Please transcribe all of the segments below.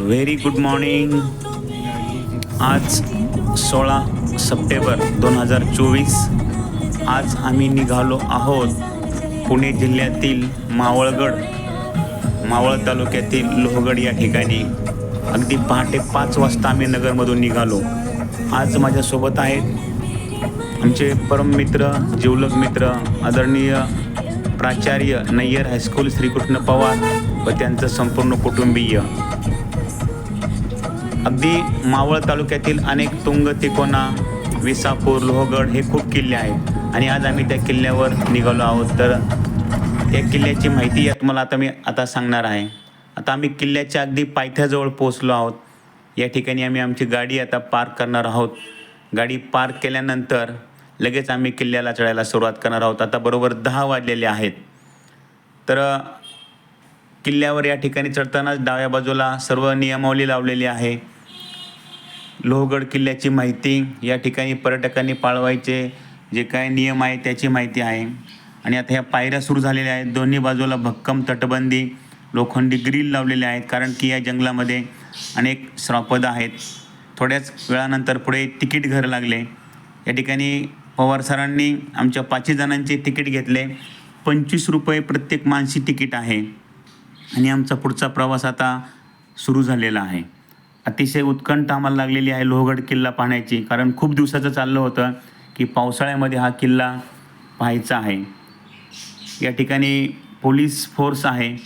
Very good morning आज सोळा September दोन हजार चोवीस. आज आम्ही निघालो आहोत पुणे जिल्ह्यातील मावळगड मावळ तालुक्यातील लोहगड या ठिकाणी. अगदी पहाटे पाच वाजता आम्ही नगरमधून निघालो. आज माझ्यासोबत आहेत आमचे परम मित्र जिवलग मित्र आदरणीय प्राचार्य नय्यर हायस्कूल श्रीकृष्ण पवार व त्यांचं संपूर्ण कुटुंबीय. अगदी मावळ तालुक्यातील अनेक तुंग तिकोना विसापूर लोहगड हे खूप किल्ले आहेत. आणि आज आम्ही त्या किल्ल्यावर निघालो आहोत. तर त्या किल्ल्याची माहिती या तुम्हाला आता मी आता सांगणार आहे. आता आम्ही किल्ल्याच्या अगदी पायथ्याजवळ पोहोचलो आहोत. या ठिकाणी आम्ही आमची गाडी आता पार्क करणार आहोत. गाडी पार्क केल्यानंतर लगेच आम्ही किल्ल्याला चढायला सुरुवात करणार आहोत. आता बरोबर दहा वाजलेले आहेत. तर किल्ल्यावर या ठिकाणी चढतानाच डाव्या बाजूला सर्व नियमावली लावलेली आहे. लोहगड किल्ल्याची माहिती या ठिकाणी पर्यटकांनी पाळवायचे जे काय नियम आहे त्याची माहिती आहे. आणि आता ह्या पायऱ्या सुरू झालेल्या आहेत. दोन्ही बाजूला भक्कम तटबंदी लोखंडी ग्रील लावलेले आहेत कारण की या जंगलामध्ये अनेक श्रापद आहेत. थोड्याच वेळानंतर पुढे तिकीट घर लागले. या ठिकाणी पवार सरांनी आमच्या पाचही जणांचे तिकीट घेतले. पंचवीस रुपये प्रत्येक माणशी तिकीट आहे. आणि आमचा पुढचा प्रवास आता सुरू झालेला आहे. अतिशय उत्कंठ आम्हाला लागलेली आहे लोहगड किल्ला पाहण्याची कारण खूप दिवसाचं चाललं होतं की पावसाळ्यामध्ये हा किल्ला पाहायचा आहे. या ठिकाणी पोलीस फोर्स आहे.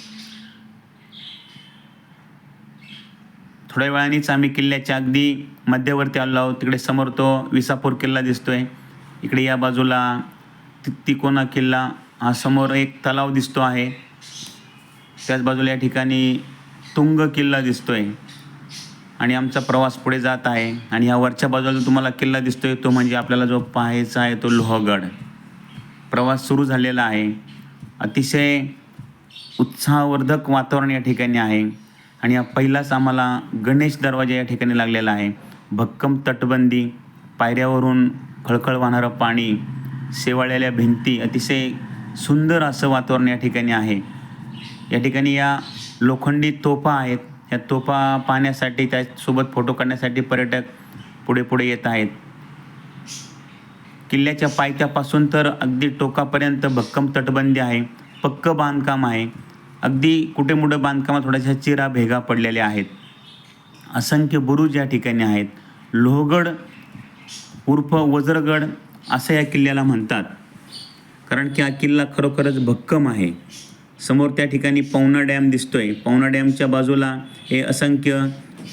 थोड्या वेळानेच आम्ही किल्ल्याच्या अगदी मध्यवर्ती आलो आहोत. तिकडे समोर तो विसापूर किल्ला दिसतोय. इकडे या बाजूला ति तिकोना किल्ला हा समोर एक तलाव दिसतो आहे. त्याच बाजूला या ठिकाणी तुंग किल्ला दिसतोय. आणि आमचा प्रवास पुढे जात आहे. आणि ह्या वरच्या बाजूला जो तुम्हाला किल्ला दिसतोय तो म्हणजे आपल्याला जो पाहायचा आहे तो लोहगड. प्रवास सुरू झालेला आहे. अतिशय उत्साहवर्धक वातावरण या ठिकाणी आहे. आणि हा पहिलाच आम्हाला गणेश दरवाजा या ठिकाणी लागलेला आहे. भक्कम तटबंदी पायऱ्यावरून खळखळ वाहणारं पाणी शेवाळलेल्या भिंती अतिशय सुंदर असं वातावरण या ठिकाणी आहे. या ठिकाणी या लोखंडी तोफा आहेत. या तोफा पाहण्यासाठी त्यासोबत फोटो काढण्यासाठी पर्यटक पुढे पुढे येत आहेत. किल्ल्याच्या पायथ्यापासून तर अगदी टोकापर्यंत भक्कम तटबंदी आहे. पक्क बांधकाम आहे. अगदी कुठे मोठं बांधकामात थोड्याशा चिरा भेगा पडलेल्या आहेत. असंख्य बुरुज या ठिकाणी आहेत. लोहगड उर्फ वज्रगड असं या किल्ल्याला म्हणतात. कारण की हा किल्ला खरोखरच भक्कम आहे. समोर त्या ठिकाणी पवना डॅम दिसतोय. पवना डॅमच्या बाजूला हे असंख्य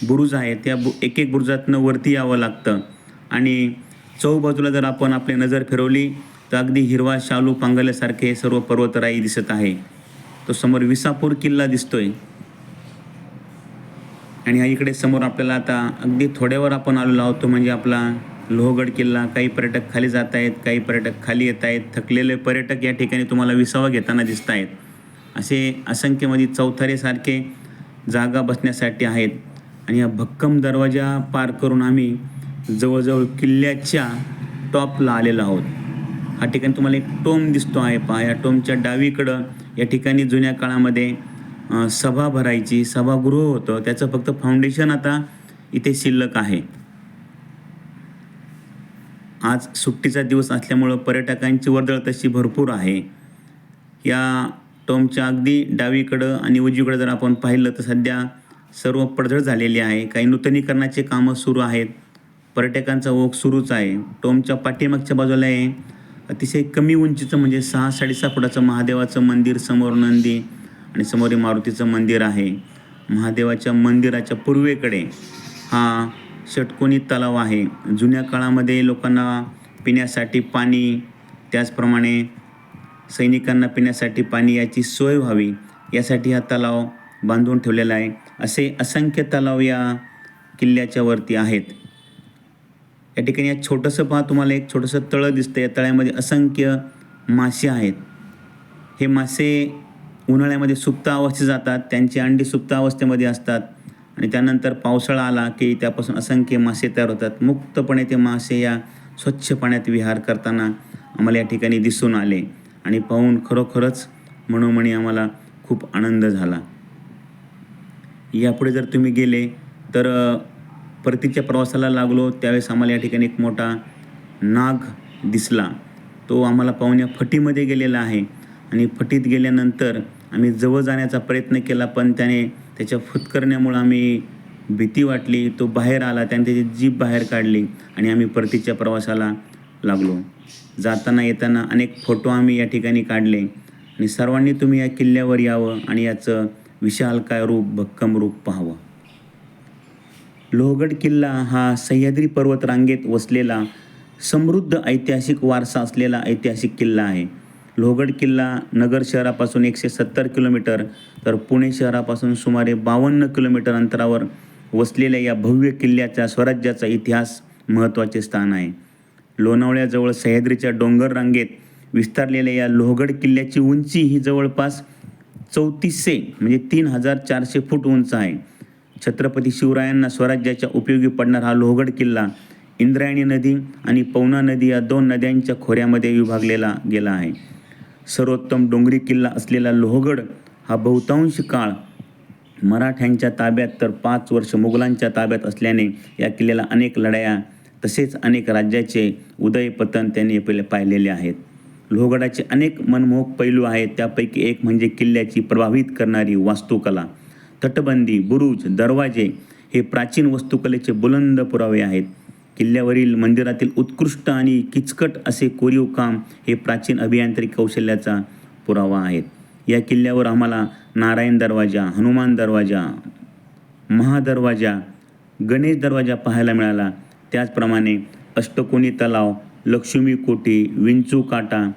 बुरुज आहेत. त्या बु एक एक बुरुजातनं वरती यावं लागतं. आणि चौबाजूला जर आपण आपली नजर फिरवली तर अगदी हिरवा शालू पांगल्यासारखे हे सर्व पर्वतराई दिसत आहे. तो समोर विसापूर किल्ला दिसतोय. आणि हा इकडे समोर आपल्याला आता अगदी थोड्यावर आपण आलेलो आहोत तो म्हणजे आपला लोहगड किल्ला. काही पर्यटक खाली जात आहेत काही पर्यटक खाली येत आहेत. थकलेले पर्यटक या ठिकाणी तुम्हाला विसावा घेताना दिसत आहेत. असे असंख्यमध्ये चौथारेसारखे जागा बसण्यासाठी आहेत. आणि या भक्कम दरवाजा पार करून आम्ही जवळजवळ किल्ल्याच्या टॉपला आलेलो आहोत. हा ठिकाणी तुम्हाला एक टोम दिसतो आहे पहा. या टोमच्या डावीकडं या ठिकाणी जुन्या काळामध्ये सभा भरायची सभागृह होतं. त्याचं फक्त फाउंडेशन आता इथे शिल्लक आहे. आज सुट्टीचा दिवस असल्यामुळं पर्यटकांची वर्दळ तशी भरपूर आहे. या टोमच्या अगदी डावीकडं आणि उजवीकडं जर आपण पाहिलं तर सध्या सर्व पडझड झालेली आहे. काही नूतनीकरणाचे कामं सुरू आहेत. पर्यटकांचा ओघ सुरूच आहे. टोमच्या पाठीमागच्या बाजूला आहे. अतिशय कमी उंचीचं म्हणजे सहा साडेसहा फुटाचं महादेवाचं मंदिर समोर नंदी आणि समोर मारुतीचं मंदिर आहे. महादेवाच्या मंदिराच्या पूर्वेकडे हा षटकोनी तलाव आहे. जुन्या काळामध्ये लोकांना पिण्यासाठी पाणी त्याचप्रमाणे सैनिकांना पिण्यासाठी पाणी याची सोय व्हावी. यासाठी हा तलाव बांधून ठेवलेला आहे. असे असंख्य तलाव या किल्ल्याच्या वरती आहेत. या ठिकाणी एक छोटंसं पहा तुम्हाला एक छोटंसं तळं दिसतं या तळ्यामध्ये असंख्य मासे आहेत. हे मासे उन्हाळ्यामध्ये सुप्त अवस्थेत जातात. त्यांची अंडी सुप्त अवस्थेमध्ये असतात. आणि त्यानंतर पावसाळा आला की त्यापासून असंख्य मासे तयार होतात. मुक्तपणे ते मासे या स्वच्छ पाण्यात विहार करताना आम्हाला या ठिकाणी दिसून आले. आणि पाहून खरोखरच मनोमणी आम्हाला खूप आनंद झाला. यापुढे जर तुम्ही गेले तर परतीच्या प्रवासाला लागलो त्यावेळेस आम्हाला या ठिकाणी एक मोठा नाग दिसला. तो आम्हाला पाहुण्या फटीमध्ये गेलेला आहे. आणि फटीत गेल्यानंतर आम्ही जवळ जाण्याचा प्रयत्न केला पण त्याने त्याच्या फुतकरण्यामुळं आम्ही भीती वाटली. तो बाहेर आला त्याने त्याची जीभ बाहेर काढली आणि आम्ही परतीच्या प्रवासाला लागलो. जाताना येताना अनेक फोटो आम्ही या ठिकाणी काढले आणि सर्वांनी तुम्ही या किल्ल्यावर यावं आणि याचं विशालकाय रूप भक्कम रूप पाहावं. लोहगड किल्ला हा सह्याद्री पर्वत रांगेत वसलेला समृद्ध ऐतिहासिक वारसा असलेला ऐतिहासिक किल्ला आहे. लोहगड किल्ला नगर शहरापासून एकशे सत्तर किलोमीटर तर पुणे शहरापासून सुमारे बावन्न किलोमीटर अंतरावर वसलेल्या या भव्य किल्ल्याच्या स्वराज्याचा इतिहास महत्त्वाचे स्थान आहे. लोणावळ्याजवळ सह्याद्रीच्या डोंगर रांगेत विस्तारलेल्या या लोहगड किल्ल्याची उंची ही जवळपास चौतीसशे म्हणजे तीन हजार चारशे फूट उंच आहे. छत्रपती शिवरायांना स्वराज्याच्या उपयोगी पडणारा हा लोहगड किल्ला इंद्रायणी नदी आणि पवना नदी या दोन नद्यांच्या खोऱ्यामध्ये विभागलेला गेला आहे. सर्वोत्तम डोंगरी किल्ला असलेला लोहगड हा बहुतांश काळ मराठ्यांच्या ताब्यात तर पाच वर्ष मुघलांच्या ताब्यात असल्याने या किल्ल्याला अनेक लढाया तसेच अनेक राज्याचे उदयपतन त्यांनी पहिले पाहिलेले आहेत. लोहगडाचे अनेक मनमोहक पैलू आहेत. त्यापैकी एक म्हणजे किल्ल्याची प्रभावित करणारी वास्तुकला. तटबंदी बुरुज दरवाजे हे प्राचीन वास्तुकलेचे बुलंद पुरावे आहेत. किल्ल्यावरील मंदिरातील उत्कृष्ट आणि किचकट असे कोरीव काम हे प्राचीन अभियांत्रिक कौशल्याचा पुरावा आहेत. या किल्ल्यावर आम्हाला नारायण दरवाजा हनुमान दरवाजा महादरवाजा गणेश दरवाजा पाहायला मिळाला. त्याचप्रमाणे अष्टकोनी तलाव लक्ष्मी कोटी विंचू काटा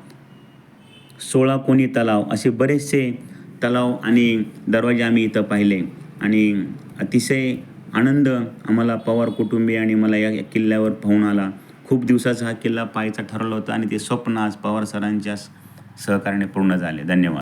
सोळा कोणी तलाव असे बरेचसे तलाव आणि दरवाजे आम्ही इथं पाहिले. आणि अतिशय आनंद आम्हाला पवार कुटुंबीय आणि मला या या किल्ल्यावर पाहून आला. खूप दिवसाचा हा किल्ला पाहायचा ठरवलं होतं आणि ते स्वप्न आज पवार सरांच्या सहकार्याने पूर्ण झाले. धन्यवाद.